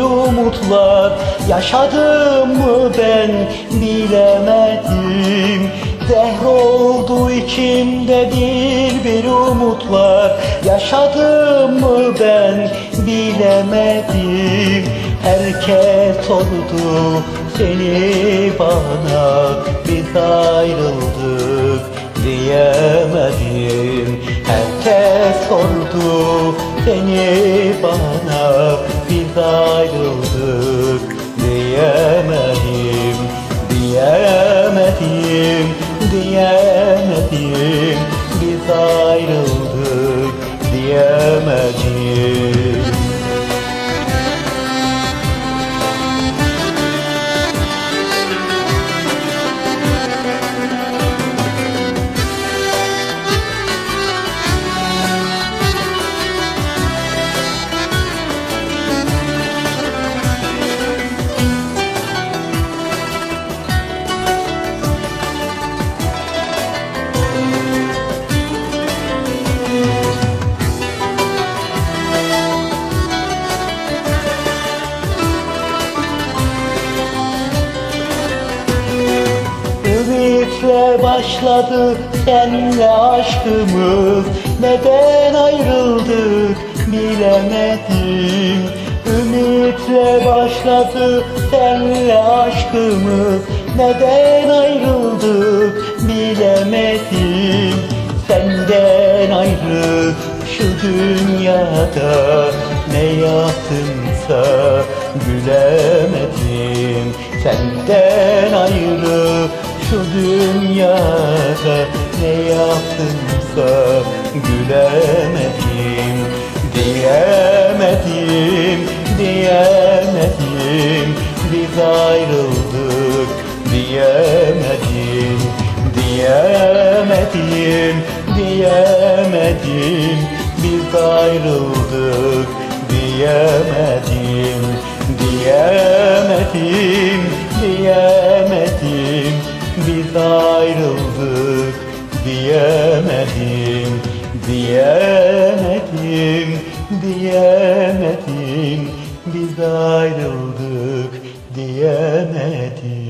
umutlar Yaşadım mı ben bilemedim. Dehr oldu içimde bir bir umutlar Yaşadım mı ben bilemedim. Herkes sordu seni bana Biz ayrıldık diyemedim. Herkes sordu seni bana Biz ayrıldık diyemedim Diyemedim, diyemedim. Biz ayrıldık diyemedim başladı senle aşkımız. Neden ayrıldık bilemedim. Ümitle başladı senle aşkımız. Neden ayrıldık bilemedim. Senden ayrı şu dünyada Ne yaptımsa gülemedim. Senden ayrı şu dünyada Ne yaptımsa gülemedim Diyemedim, diyemedim. Biz ayrıldık diyemedim Diyemedim, diyemedim. Biz ayrıldık diyemedim Diyemedim, Biz ayrıldık diyemedim Diyemedim, diyemedim. Biz ayrıldık diyemedim